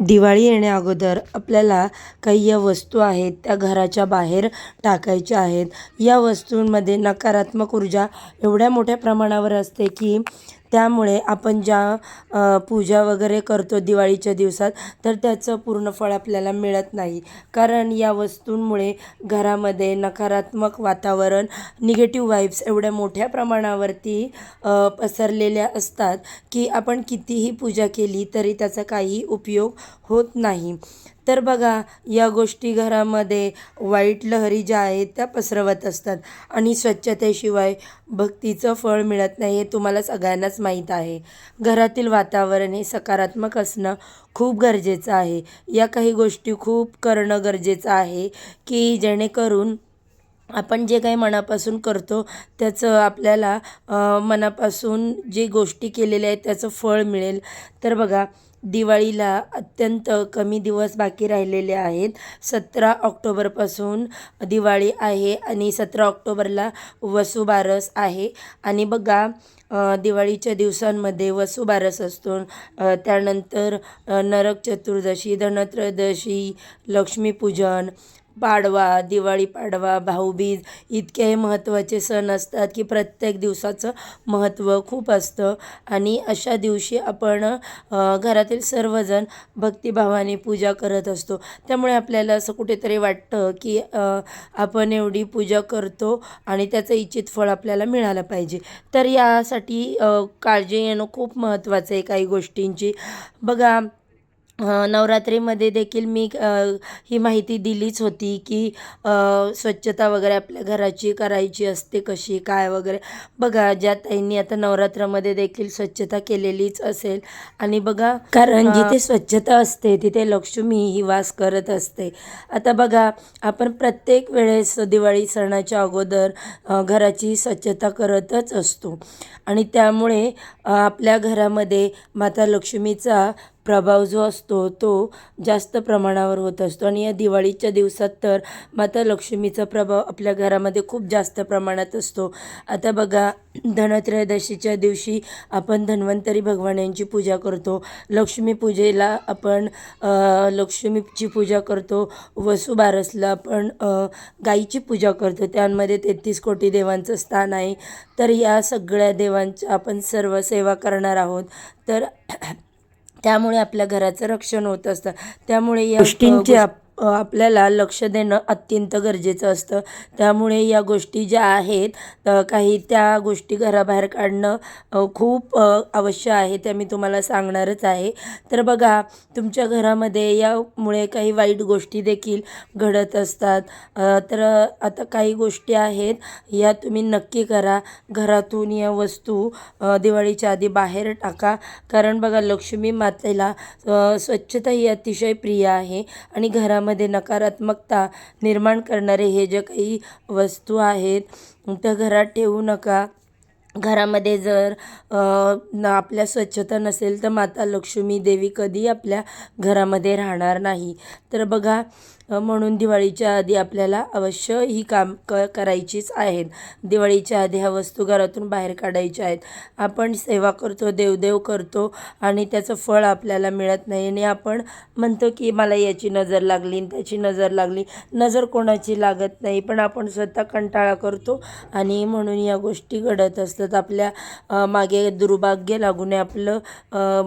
दिवाळी येण्याअगोदर आपल्याला काही या वस्तू आहेत त्या घराच्या बाहेर टाकायच्या आहेत. या वस्तूंमध्ये नकारात्मक ऊर्जा एवढ्या मोठ्या प्रमाणावर असते की त्यामुळे आपण ज्या पूजा वगैरे करतो दिवाळीच्या दिवसात तर त्याचं पूर्ण फळ आपल्याला मिळत नाही. कारण या वस्तूंमुळे घरामध्ये नकारात्मक वातावरण निगेटिव्ह वाईब्स एवढ्या मोठ्या प्रमाणावरती पसरलेल्या असतात की आपण कितीही पूजा केली तरी त्याचा काही उपयोग होत नाही. तर बघा या गोष्टी घरामध्ये वाईट लहरी ज्या आहेत त्या पसरवत असतात. आणि स्वच्छतेशिवाय भक्तीचं फळ मिळत नाही हे तुम्हाला सगळ्यांनाच माहीत आहे. घरातील वातावरण हे सकारात्मक असणं खूप गरजेचं आहे. या काही गोष्टी खूप करणं गरजेचं आहे की जेणेकरून आपण जे काही मनापासून करतो त्याचं आपल्याला मनापासून जे गोष्टी केलेल्या आहेत त्याचं फळ मिळेल. तर बघा दिवाळीला अत्यंत कमी दिवस बाकी राहिलेले आहेत. सतरा ऑक्टोबरपासून दिवाळी आहे आणि सतरा ऑक्टोबरला वसुबारस आहे. आणि बघा दिवाळीच्या दिवसांमध्ये वसुबारस असतो. त्यानंतर नरक चतुर्दशी धनत्रयोदशी लक्ष्मीपूजन पाडवा दिवाळी पाडवा भाऊबीज इतके हे महत्त्वाचे सण असतात की प्रत्येक दिवसाचं महत्त्व खूप असतं. आणि अशा दिवशी आपण घरातील सर्वजण भक्तिभावाने पूजा करत असतो. त्यामुळे आपल्याला असं कुठेतरी वाटतं की आपण एवढी पूजा करतो आणि त्याचं इच्छित फळ आपल्याला मिळालं पाहिजे. तर यासाठी काळजी घेणं खूप महत्त्वाचं आहे काही गोष्टींची. बघा नवरात्रीमध्ये देखील मी ही माहिती दिलीच होती की स्वच्छता वगैरे आपल्या घराची करायची असते कशी काय वगैरे. बघा ज्या ताईंनी आता नवरात्रामध्ये देखील स्वच्छता केलेलीच असेल. आणि बघा कारण जिथे स्वच्छता असते तिथे लक्ष्मी ही वास करत असते. आता बघा आपण प्रत्येक वेळेस दिवाळी सणाच्या अगोदर घराची स्वच्छता करतच असतो. आणि त्यामुळे आपल्या घरामध्ये माता लक्ष्मीचा प्रभाव जो असतो तो जास्त प्रमाणावर होत असतो. आणि या दिवाळीच्या दिवसात तर माता लक्ष्मीचा प्रभाव आपल्या घरामध्ये खूप जास्त प्रमाणात असतो. आता बघा धनत्रयोदशीच्या दिवशी आपण धन्वंतरी भगवान यांची पूजा करतो. लक्ष्मीपूजेला आपण लक्ष्मीची पूजा करतो. वसुबारसला आपण गाईची पूजा करतो. त्यामध्ये तेहतीस कोटी देवांचं स्थान आहे. तर या सगळ्या देवांच्या आपण सर्व सेवा करणार आहोत. तर त्यामुळे आपल्या घराचं रक्षण होत असतं. त्यामुळे या गोष्टींचे आप आपल्याला लक्ष देणं अत्यंत गरजेचं असतं. त्यामुळे या गोष्टी ज्या आहेत काही त्या गोष्टी घराबाहेर काढणं खूप अवश्य आवश्यक आहे त्या मी तुम्हाला सांगणारच आहे. तर बघा तुमच्या घरामध्ये यामुळे काही वाईट गोष्टी देखील घडत असतात. तर आता काही गोष्टी आहेत या तुम्ही नक्की करा. घरातून या वस्तू दिवाळीच्या आधी बाहेर टाका. कारण बघा लक्ष्मी मातेला स्वच्छता ही अतिशय प्रिय आहे. आणि घरा घरामध्ये नकारात्मकता निर्माण करणारे हे जे काही वस्तू आहेत त्या घरात ठेवू नका. घरामध्ये जर आपल्या स्वच्छता नसेल तर माता लक्ष्मी देवी कधी आपल्या घरामध्ये राहणार नाही. तर बघा म्हणून दिवाळीच्या आधी आपल्याला अवश्य ही काम क करायचीच आहेत. दिवाळीच्या आधी ह्या वस्तू घरातून बाहेर काढायच्या आहेत. आपण सेवा करतो देवदेव करतो आणि त्याचं फळ आपल्याला मिळत नाही आणि आपण म्हणतो की मला याची नजर लागली आणि त्याची नजर लागली. नजर कोणाची लागत नाही पण आपण स्वतः कंटाळा करतो आणि म्हणून या गोष्टी घडत असतात. आपल्या मागे दुर्भाग्य लागू नये आपलं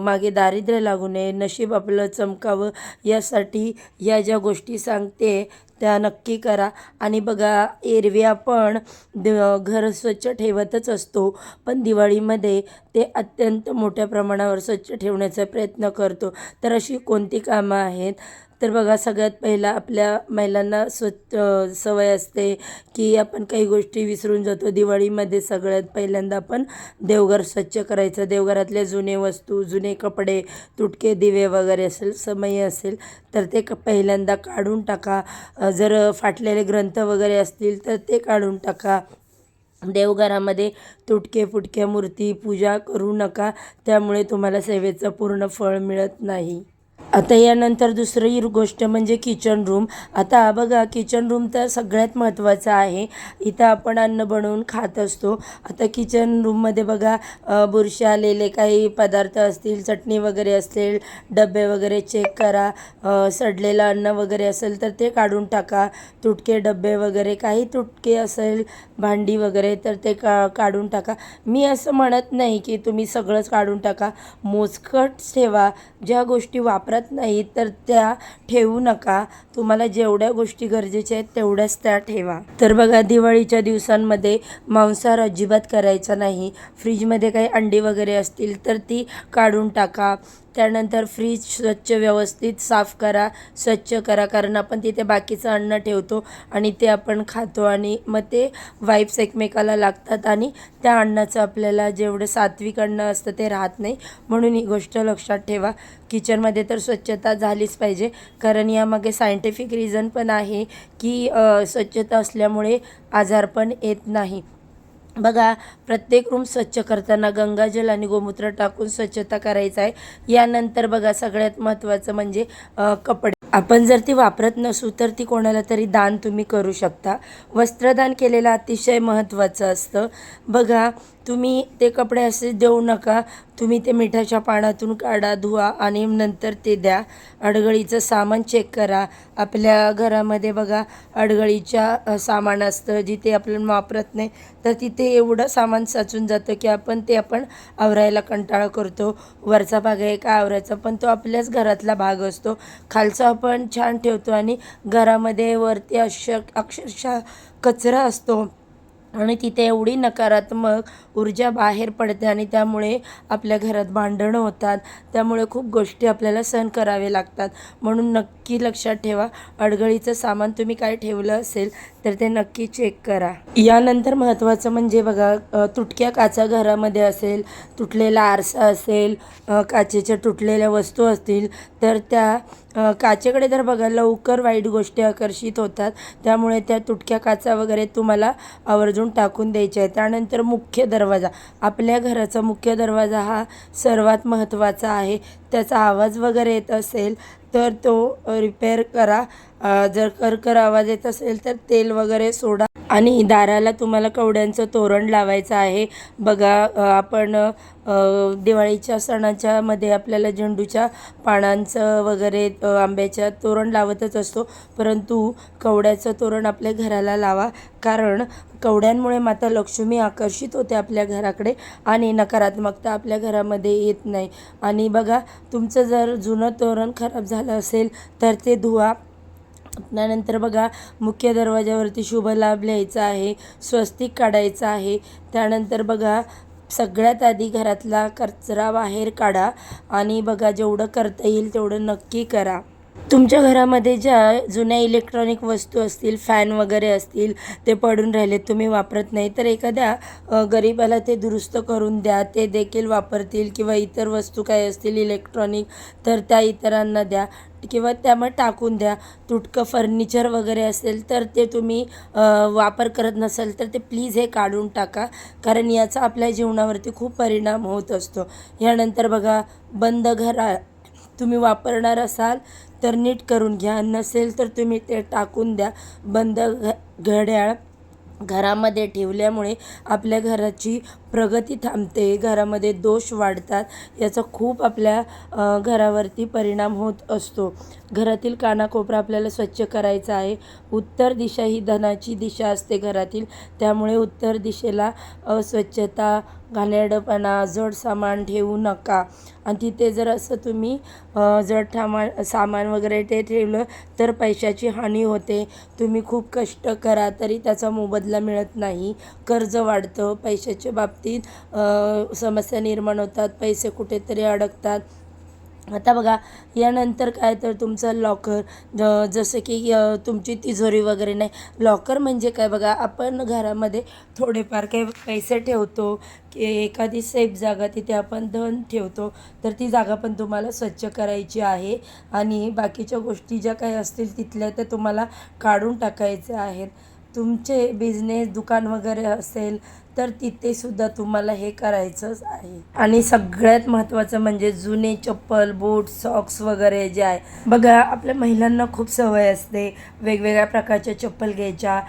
मागे दारिद्र्य लागू नये. नशीब आपलं चमकावं यासाठी या ज्या गोष्टी सांगते. त्या नक्की करा. आणि बघा एरवी आपण द घर स्वच्छ ठेवतच असतो. पण दिवाळीमध्ये ते अत्यंत मोठ्या प्रमाणावर स्वच्छ ठेवण्याचा प्रयत्न करतो. तर अशी कोणती कामं आहेत? तर बघा सगळ्यात पहिला आपल्या महिलांना स्वच्छ सवय असते की आपण काही गोष्टी विसरून जातो. दिवाळीमध्ये सगळ्यात पहिल्यांदा आपण देवघर स्वच्छ करायचं. देवघरातले जुने वस्तू जुने कपडे तुटके दिवे वगैरे असेल समय असेल तर ते क पहिल्यांदा काढून टाका. जर फाटलेले ग्रंथ वगैरे असतील तर ते काढून टाका. देवघरामध्ये तुटके फुटके मूर्ती पूजा करू नका. त्यामुळे तुम्हाला सेवेचं पूर्ण फळ मिळत नाही. आता यानंतर दुसरी गोष्ट म्हणजे किचन रूम आता बघा किचन रूम तर सगळ्यात महत्त्वाचं आहे. इथं आपण अन्न बनवून खात असतो. आता किचन रूममध्ये बघा बुरशी आलेले काही पदार्थ असतील चटणी वगैरे असेल डबे वगैरे चेक करा. सडलेलं अन्न वगैरे असेल तर ते काढून टाका. तुटके डबे वगैरे काही तुटके असेल भांडी वगैरे तर ते का काढून टाका. मी असं म्हणत नाही की तुम्ही सगळंच काढून टाका. मोजकट ठेवा. ज्या गोष्टी वापरा वापरत नाही तर त्या ठेवू नका. तुम्हाला जेवढ्या गोष्टी गरजेच्या आहेत तेवढ्याच त्या ठेवा. तर बघा दिवाळीच्या दिवसांमध्ये मांसाहार अजिबात करायचा नाही. फ्रीजमध्ये काही अंडी वगैरे असतील तर ती काढून टाका. त्यानंतर फ्रीज स्वच्छ व्यवस्थित साफ करा स्वच्छ करा कारण आपण तिथे बाकीचं अन्न ठेवतो आणि ते आपण खातो आणि मग ते वाईप्स एकमेकाला लागतात आणि त्या अन्नाचं आपल्याला जेवढं सात्विक अन्न असतं ते राहत नाही. म्हणून ही गोष्ट लक्षात ठेवा. किचनमध्ये तर स्वच्छता झालीच पाहिजे. कारण यामागे सायंटिफिक रिझन पण आहे की स्वच्छता असल्यामुळे आजार पण येत नाही. बघा प्रत्येक रूम स्वच्छ करताना गंगाजल आणि गोमूत्र टाकून स्वच्छता करायचं आहे. यानंतर बघा सगळ्यात महत्त्वाचं म्हणजे कपडे. आपण जर ती वापरत नसू तर ती कोणाला तरी दान तुम्ही करू शकता. वस्त्रदान केलेलं अतिशय महत्त्वाचं असतं. बघा तुम्ही ते कपडे असे देऊ नका. तुम्ही ते मिठाच्या पाण्यातून काढा धुवा आणि नंतर ते द्या. अडगळीचं सामान चेक करा. आपल्या घरामध्ये बघा अडगळीच्या सामान असतं जिथे आपण वापरत नाही तर तिथे एवढं सामान साचून जातं की आपण ते आपण आवरायला कंटाळा करतो. वरचा भाग आहे का आवरायचा पण तो आपल्याच घरातला भाग असतो. खालचा आपण छान ठेवतो आणि घरामध्ये वरती अक्ष अक्षरशः कचरा असतो. आणि तिथे एवढी नकारात्मक ऊर्जा बाहेर पडते आणि त्यामुळे आपल्या घरात भांडणं होतात. त्यामुळे खूप गोष्टी आपल्याला सहन करावे लागतात. म्हणून नक्की लक्षात ठेवा. अडगळीचं सामान तुम्ही काय ठेवलं असेल तर ते नक्की चेक करा. यानंतर महत्त्वाचं म्हणजे बघा तुटक्या काचा घरामध्ये असेल तुटलेला आरसा असेल काचेच्या तुटलेल्या वस्तू असतील तर त्या काचेकडे तर बघा लवकर वाईट गोष्टी आकर्षित होतात. त्यामुळे त्या तुटक्या काचा वगैरे तुम्हाला आवर्जून टाकून द्यायच्या आहे त्यानंतर मुख्य दरवाजा. आपल्या घराचा मुख्य दरवाजा हा सर्वात महत्त्वाचा आहे. त्याचा आवाज वगैरे येत असेल तर तो रिपेअर करा. जर करकर आवाज येत असेल तर तेल वगैरे सोडा. आणि दाराला तुम्हाला कवड्यांचं तोरण लावायचं आहे. बघा आपण दिवाळीच्या सणाच्या मध्ये आपल्याला झेंडूच्या पानांचं वगैरे आंब्याच्या तोरण लावतच असतो. परंतु कवड्याचं तोरण आपल्या घराला लावा. कारण कवड्यांमुळे माता लक्ष्मी आकर्षित होते आपल्या घराकडे आणि नकारात्मकता आपल्या घरामध्ये येत नाही. आणि बघा तुमचं जर जुनं तोरण खराब झालं असेल तर ते धुवा. त्यानंतर बघा मुख्य दरवाजावरती शुभ लाभ लिहायचा आहे स्वस्तिक काढायचं आहे. त्यानंतर बघा सगळ्यात आधी घरातला कचरा बाहेर काढा आणि बघा जेवढं करता येईल तेवढं नक्की करा. तुमच्या घरामध्ये ज्या जुन्या इलेक्ट्रॉनिक वस्तू असतील फॅन वगैरे असतील ते पडून राहिले तुम्ही वापरत नाही तर एखाद्या गरीबाला ते दुरुस्त करून द्या. ते देखील वापरतील किंवा इतर वस्तू काय असतील इलेक्ट्रॉनिक तर त्या इतरांना द्या. किंवा त्यामध्ये टाकून द्या. तुटकं फर्निचर वगैरे असेल तर ते तुम्ही वापर करत नसेल तर ते प्लीज हे काढून टाका. कारण याचा आपल्या जीवनावरती खूप परिणाम होत असतो. यानंतर बघा बंद घरा तुम्ही वापरणार असाल तर नीट करून घ्या. नसेल तर तुम्ही ते टाकून द्या. बंद घ घड्याळ घरामध्ये ठेवल्यामुळे आपल्या घराची प्रगती थांबते घरामध्ये दोष वाढतात याचा खूप आपल्या घरावरती परिणाम होत असतो. घरातील कानाकोपरा आपल्याला स्वच्छ करायचा आहे. उत्तर दिशा ही धनाची दिशा असते घरातील. त्यामुळे उत्तर दिशेला अस्वच्छता घाणेरडपणा जड सामान ठेवू नका. आणि तिथे जर असं तुम्ही जड ठामान सामान वगैरे ते ठेवलं तर पैशाची हानी होते. तुम्ही खूप कष्ट करा तरी त्याचा मोबदला मिळत नाही. कर्ज वाढतं पैशाच्या बाबतीत बाबतीत समस्या निर्माण होतात पैसे कुठेतरी अडकतात. आता बघा यानंतर काय तर तुमचं लॉकर जसं की तुमची तिजोरी वगैरे नाही. लॉकर म्हणजे काय? बघा आपण घरामध्ये थोडेफार काही पैसे ठेवतो की एखादी सेफ जागा तिथे आपण धन ठेवतो तर ती जागा पण तुम्हाला स्वच्छ करायची आहे. आणि बाकीच्या गोष्टी ज्या काही असतील तिथल्या त्या तुम्हाला काढून टाकायच्या आहेत. तुमचे बिझनेस दुकान वगैरे असेल तर तिथे सुद्धा तुम्हाला हे करायचंच आहे. आणि सगळ्यात महत्त्वाचं म्हणजे जुने चप्पल बूट सॉक्स वगैरे जे आहे. बघा आपल्या महिलांना खूप सवय असते वेगवेगळ्या प्रकारच्या चप्पल घ्यायच्या.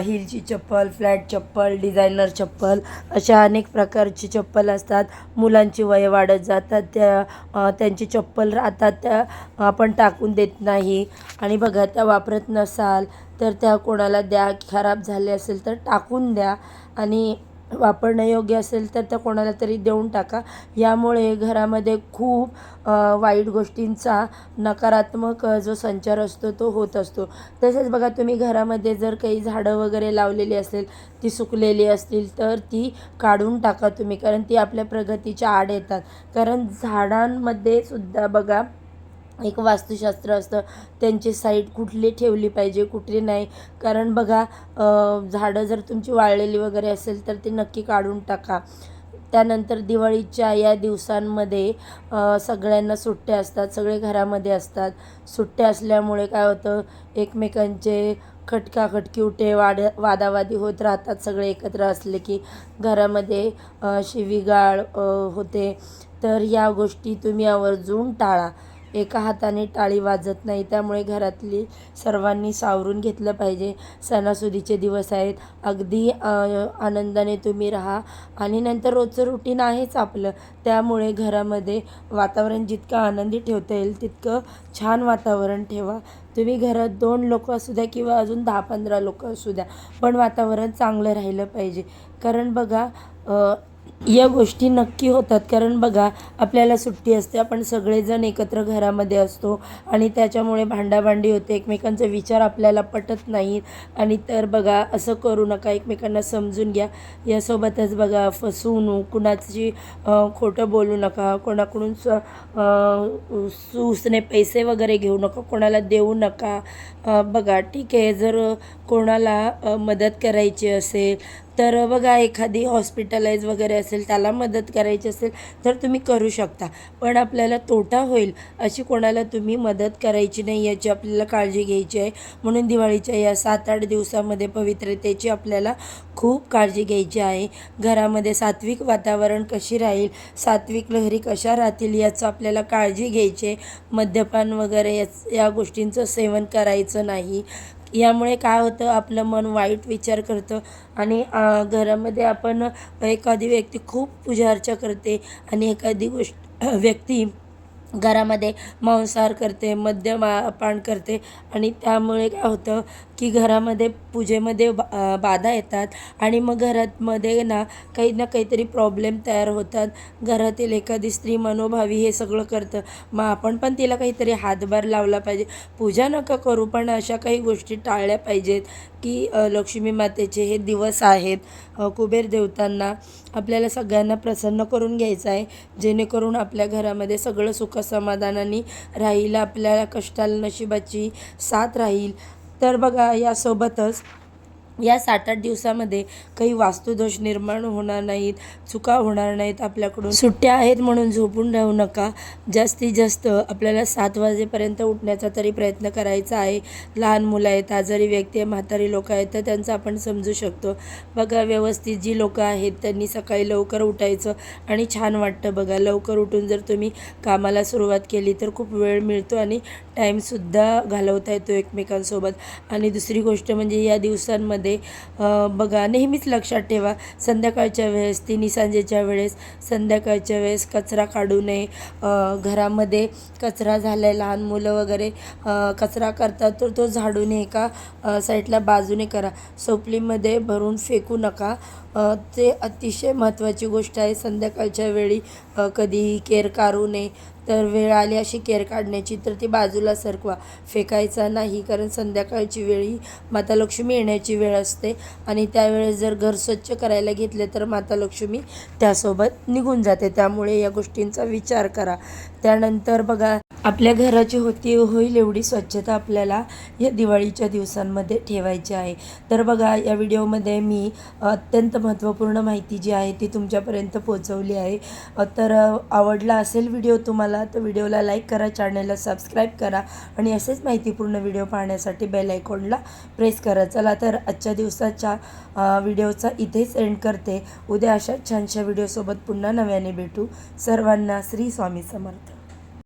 हिलची चप्पल फ्लॅट चप्पल डिझायनर चप्पल अशा अनेक प्रकारची चप्पल असतात. मुलांची वय वाढत जातात. त्या त्यांची चप्पल राहतात त्या आपण टाकून देत नाही. आणि बघा त्या वापरत नसाल तर त्या कोणाला द्या खराब झाले असेल तर टाकून द्या. आणि वापरण्यायोग्य असेल तर त्या कोणाला तरी देऊन टाका. यामुळे घरामध्ये खूप वाईट गोष्टींचा नकारात्मक जो संचार असतो तो होत असतो. तसेच बघा तुम्ही घरामध्ये जर काही झाडं वगैरे लावलेली असेल ती सुकलेली असतील तर ती काढून टाका तुम्ही कारण ती आपल्या प्रगतीच्या आड येतात. कारण झाडांमध्ये सुद्धा बघा एक वास्तुशास्त्र असतं. त्यांची साईड कुठली ठेवली पाहिजे कुठली नाही. कारण बघा झाडं जर तुमची वाळलेली वगैरे असेल तर ती नक्की काढून टाका. त्यानंतर दिवाळीच्या या दिवसांमध्ये सगळ्यांना सुट्ट्या असतात. सगळे घरामध्ये असतात. सुट्ट्या असल्यामुळे काय होतं एकमेकांचे खटका खटकी उठे वाड वादावादी होत राहतात. सगळे एकत्र असले की घरामध्ये शिवीगाळ होते. तर या गोष्टी तुम्ही आवर्जून टाळा. एका हाताने टाळी वाजत नाही. त्यामुळे घरातली सर्वांनी सावरून घेतलं पाहिजे. सणासुदीचे दिवस आहेत. अगदी आनंदाने तुम्ही राहा. आणि नंतर रोजचं रुटीन आहेच आपलं. त्यामुळे घरामध्ये वातावरण जितकं आनंदी ठेवता येईल तितकं छान वातावरण ठेवा. तुम्ही घरात दोन लोक असू द्या किंवा अजून दहा पंधरा लोक असू द्या पण वातावरण चांगलं राहिलं पाहिजे. कारण बघा या गोष्टी नक्की होतात. कारण बघा आपल्याला सुट्टी असते आपण सगळेजण एकत्र घरामध्ये असतो आणि त्याच्यामुळे भांडाभांडी होते एकमेकांचे विचार आपल्याला पटत नाहीत. आणि तर बघा असं करू नका एकमेकांना समजून घ्या. यासोबतच बघा फसवणूक कुणाची खोटं बोलू नका कोणाकडून स सूसने पैसे वगैरे घेऊ नका कोणाला देऊ नका. बघा ठीक आहे जर कोणाला मदत करायची असेल तर बघा एखादी हॉस्पिटलाइज वगैरे असेल त्याला मदत करायची असेल तर तुम्ही करू शकता. पण आपल्याला तोटा होईल अशी कोणाला तुम्ही मदत करायची नाही याची आपल्याला काळजी घ्यायची आहे. म्हणून दिवाळीच्या या सात आठ दिवसामध्ये पवित्रतेची आपल्याला खूप काळजी घ्यायची आहे. घरामध्ये सात्विक वातावरण कशी राहील सात्विक लहरी कशा राहतील याचं आपल्याला काळजी घ्यायची आहे. मद्यपान वगैरे या या गोष्टींचं सेवन करायचं नाही. यामुळे काय होतं आपलं मन वाईट विचार करतं आणि घरामध्ये आपण एखादी व्यक्ती खूप पूजा अर्चा करते आणि एखादी गोष्ट व्यक्ती घरामध्ये मांसाहार करते मद्यमा पान करते आणि त्यामुळे काय होतं की घरामध्ये पूजेमध्ये बा बाधा येतात आणि मग घरातमध्ये ना काही ना काहीतरी प्रॉब्लेम तयार होतात. घरातील एखादी स्त्री मनोभावी हे सगळं करतं. मग आपण पण तिला काहीतरी हातभार लावला पाहिजे. पूजा नका करू पण अशा काही गोष्टी टाळल्या पाहिजेत की लक्ष्मी मातेचे हे दिवस आहेत. कुबेर देवतांना आपल्याला सगळ्यांना प्रसन्न करून घ्यायचं आहे. जेणेकरून आपल्या घरामध्ये सगळं सुखसमाधानाने राहील आपल्या कष्टाला नशिबाची साथ राहील. तर बघा यासोबतच या सात आठ दिवसामध्ये काही वास्तुदोष निर्माण होणार नाहीत चुका होणार नाहीत आपल्याकडून. सुट्ट्या आहेत म्हणून झोपून राहू नका. जास्तीत जास्त आपल्याला सात वाजेपर्यंत उठण्याचा तरी प्रयत्न करायचा आहे. लहान मुलं आहेत आजारी व्यक्ती आहे म्हातारी लोक आहेत तर त्यांचं आपण समजू शकतो. बघा व्यवस्थित जी लोकं आहेत त्यांनी सकाळी लवकर उठायचं आणि छान वाटतं बघा. लवकर उठून जर तुम्ही कामाला सुरुवात केली तर खूप वेळ मिळतो आणि टाईमसुद्धा घालवता येतो एकमेकांसोबत. आणि दुसरी गोष्ट म्हणजे या दिवसांमध्ये अ, बघा नेहमीच लक्षात ठेवा संध्याकाळच्या वेळेस तिन्ही सांजेच्या वेळेस संध्याकाळच्या वेळेस कचरा काढू नये. घरामध्ये कचरा झाला आहे लहान मुलं वगैरे कचरा करतात तर तो झाडून एका अ, साईडला बाजूने करा. सोपलीमध्ये भरून फेकू नका. ते अतिशय महत्त्वाची गोष्ट आहे. संध्याकाळच्या वेळी कधीही केर काढू नये. तर वेळ आली अशी केर काढण्याची तर ती बाजूला सरकवा. फेकायचा नाही कारण संध्याकाळची वेळी माता लक्ष्मी येण्याची वेळ असते. आणि त्यावेळेस जर घर स्वच्छ करायला घेतले तर माता लक्ष्मी त्यासोबत निघून जाते. त्यामुळे या गोष्टींचा विचार करा. त्यानंतर बघा आपल्या घराची होती होईल एवढी स्वच्छता आपल्याला या दिवाळीच्या दिवसांमध्ये ठेवायची आहे. तर बघा या व्हिडिओमध्ये मी अत्यंत महत्त्वपूर्ण माहिती जी आहे ती तुमच्यापर्यंत पोहोचवली आहे. तर आवडला असेल व्हिडिओ तुम्हाला तर व्हिडिओला लाईक करा चॅनलला सबस्क्राईब करा आणि असेच माहितीपूर्ण व्हिडिओ पाहण्यासाठी बेल आयकॉनला प्रेस करा. चला तर आजच्या दिवसाच्या व्हिडिओचा इथेच एंड करते. उद्या अशा छानशा व्हिडिओसोबत पुन्हा नव्याने भेटू. सर्वांना श्री स्वामी समर्थ.